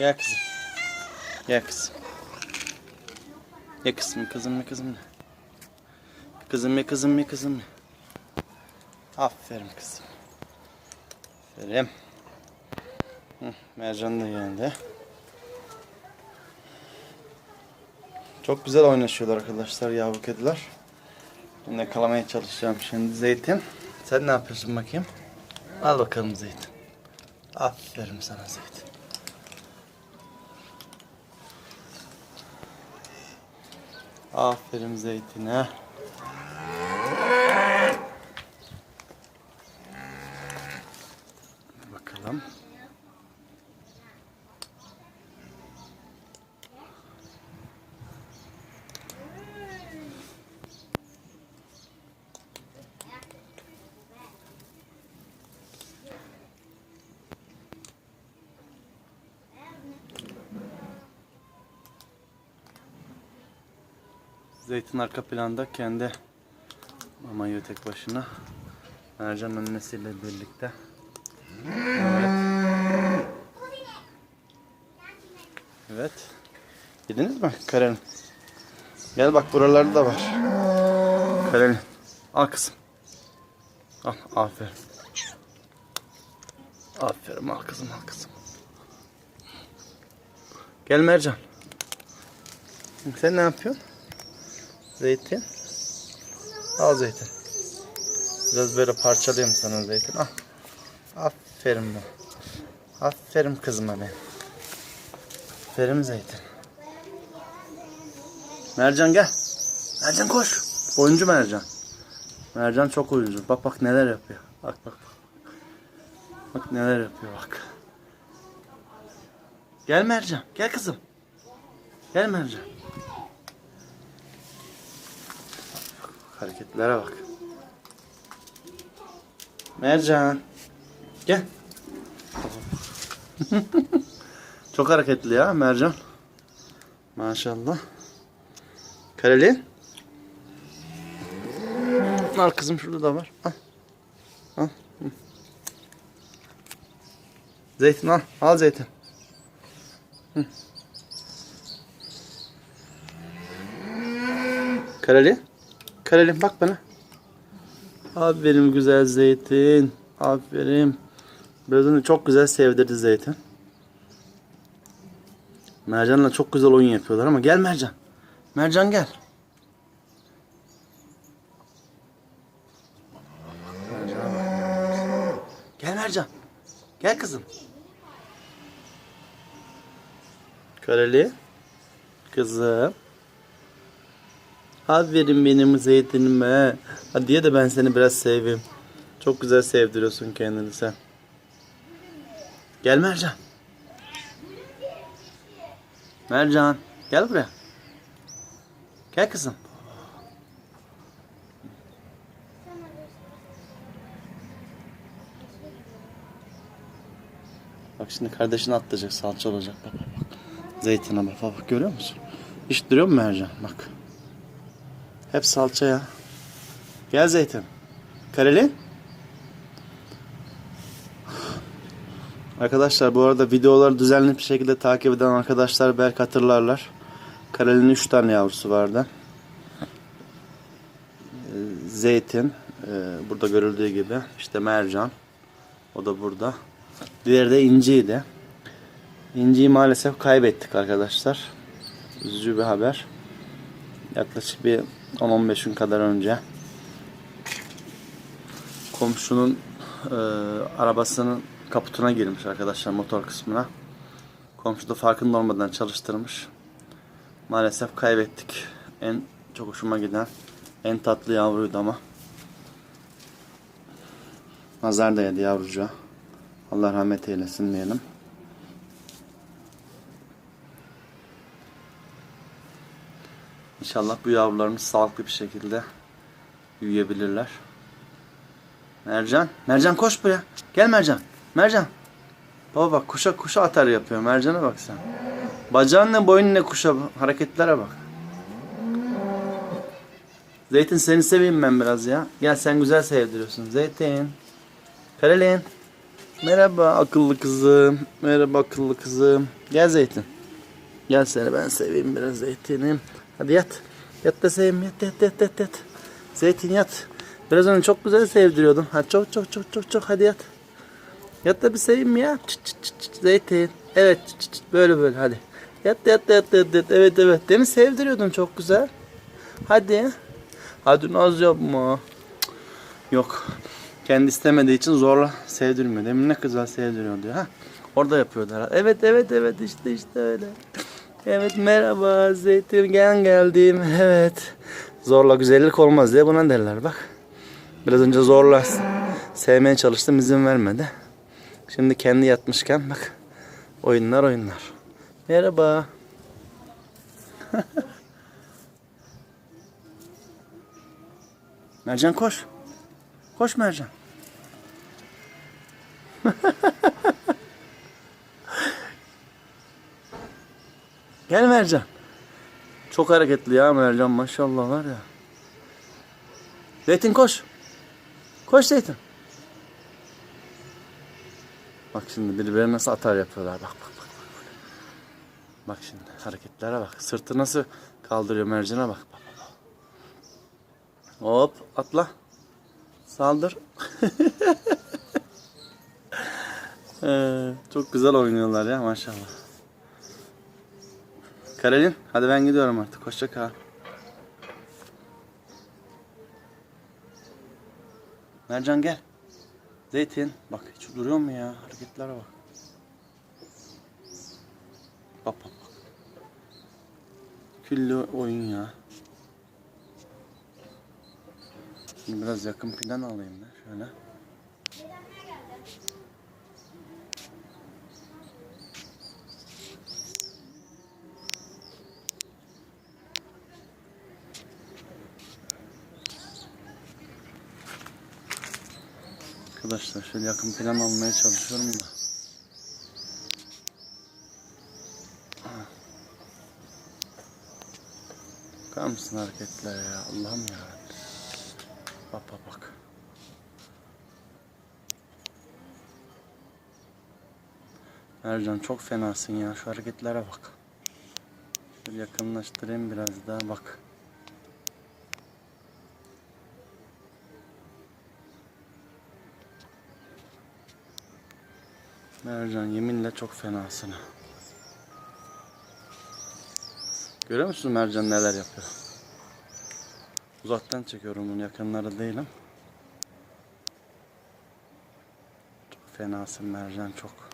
Gel kızım. Gel kızım. Ya kızım, kızım mı kızım mı? Kızım mı kızım mı kızım mı? Aferin kızım. Aferin. Hı, Mercan da geldi. Çok güzel oynaşıyorlar arkadaşlar yavru kediler. Ben de yakalamaya çalışacağım şimdi Zeytin. Sen ne yapıyorsun bakayım? Al bakalım Zeytin. Aferin sana Zeytin. Aferin Zeytin'e. Bakalım. Zeytin arka planda kendi mama yiyor tek başına. Mercan annesiyle birlikte. Evet. Evet. Yediniz mi Karen? Gel bak buralarda da var. Karen. Al kızım. Al aferin. Aferin al kızım al kızım. Gel Mercan. Sen ne yapıyorsun? Zeytin. Al zeytin. Biraz böyle parçalayayım sana zeytin. Al. Aferin be. Aferin kızıma benim. Aferin zeytin. Mercan gel. Mercan koş. Oyuncu Mercan. Mercan çok oyuncu. Bak bak neler yapıyor. Bak. Bak, bak neler yapıyor bak. Gel Mercan. Gel kızım. Gel Mercan. Hareketlere bak. Mercan. Gel. Çok hareketli ya Mercan. Maşallah. Kareli. Al kızım şurada da var. Al. Al. Zeytin al. Al zeytin. Hı. Kareli. Kareli bak bana. Aferin güzel zeytin. Aferin. Biraz önce çok güzel sevdirdi zeytin. Mercan'la çok güzel oyun yapıyorlar ama gel Mercan. Mercan gel. Gel Mercan. Gel kızım. Kareli. Kızım. Aferin benim zeytinime. Hadi diye de ben seni biraz seveyim. Çok güzel sevdiriyorsun kendini sen. Gel Mercan. Mercan. Gel buraya. Gel kızım. Bak şimdi kardeşini atlayacak salça olacak. Bak bak. Zeytine bak bak, görüyor musun? Hiç duruyor mu Mercan? Bak. Hep salça ya. Gel Zeytin. Kareli. Arkadaşlar bu arada videoları düzenli bir şekilde takip eden arkadaşlar belki hatırlarlar. Kareli'nin 3 tane yavrusu vardı. Ee, Zeytin. e, Burada görüldüğü gibi. işte mercan. O da burada. Diğeri de inciydi. İnciyi maalesef kaybettik arkadaşlar. Üzücü bir haber. Yaklaşık bir 10-15 gün kadar önce komşunun e, arabasının kaputuna girmiş arkadaşlar motor kısmına. Komşu da farkında olmadan çalıştırmış. Maalesef kaybettik. En çok hoşuma giden en tatlı yavruydu ama. Nazar da yedi yavrucuğa. Allah rahmet eylesin diyelim. İnşallah bu yavrularımız sağlıklı bir şekilde büyüyebilirler. Mercan. Mercan koş buraya. Gel Mercan. Mercan. Baba bak kuşa kuşa atar yapıyor. Mercan'a bak sen. Bacağın ne boyun ne kuşa hareketlere bak. Zeytin seni seveyim ben biraz ya. Gel sen güzel sevdiriyorsun. Zeytin. Karelin. Merhaba akıllı kızım. Merhaba akıllı kızım. Gel Zeytin. Gel seni ben seveyim biraz Zeytinim. Hadi yat. Yat da seveyim yat yat yat yat yat. Zeytin yat. Biraz önce çok güzel sevdiriyordun. Hadi çok çok çok çok çok hadi yat. Yat da bir seveyim ya. Çıt çıt çıt çıt. Zeytin. Evet çıt çıt böyle böyle hadi. Yat yat yat yat yat. Evet evet. Demin sevdiriyordun çok güzel. Hadi. Hadi naz yapma. Yok. Kendi istemediği için zorla sevdirmiyor. Demin ne güzel sevdiriyor diyor. Ha? Orada yapıyordu herhalde. Evet evet evet işte işte öyle. Evet merhaba Zeytin gel geldim. Evet. Zorla güzellik olmaz diye buna derler bak. Biraz önce zorla sevmeye çalıştım izin vermedi. Şimdi kendi yatmışken bak. Oyunlar oyunlar. Merhaba. Mercan koş. Koş Mercan. Gel Mercan. Çok hareketli ya Mercan maşallah var ya. Zeytin koş. Koş Zeytin. Bak şimdi birbirine nasıl atar yapıyorlar. Bak bak bak. Bak, bak şimdi hareketlere bak. Sırtı nasıl kaldırıyor Mercan'a bak. bak, bak. Hop atla. Saldır. Ee, çok güzel oynuyorlar ya maşallah. Karolin hadi ben gidiyorum artık. Hoşça kal. Mercan gel. Zeytin. Bak hiç duruyor mu ya? Hareketlere bak. Bak bak bak. Külli oyun ya. Şimdi biraz yakın plan alayım ben şöyle. Arkadaşlar şöyle yakın plan almaya çalışıyorum da. Bakar mısın hareketlere ya Allah'ım ya. Bak bak bak. Ercan çok fenasın ya şu hareketlere bak. Şöyle yakınlaştırayım biraz daha bak. Mercan yeminle çok fenasın. Görüyor musun Mercan neler yapıyor? Uzaktan çekiyorum bunu yakınları değilim. Çok fenasın Mercan çok.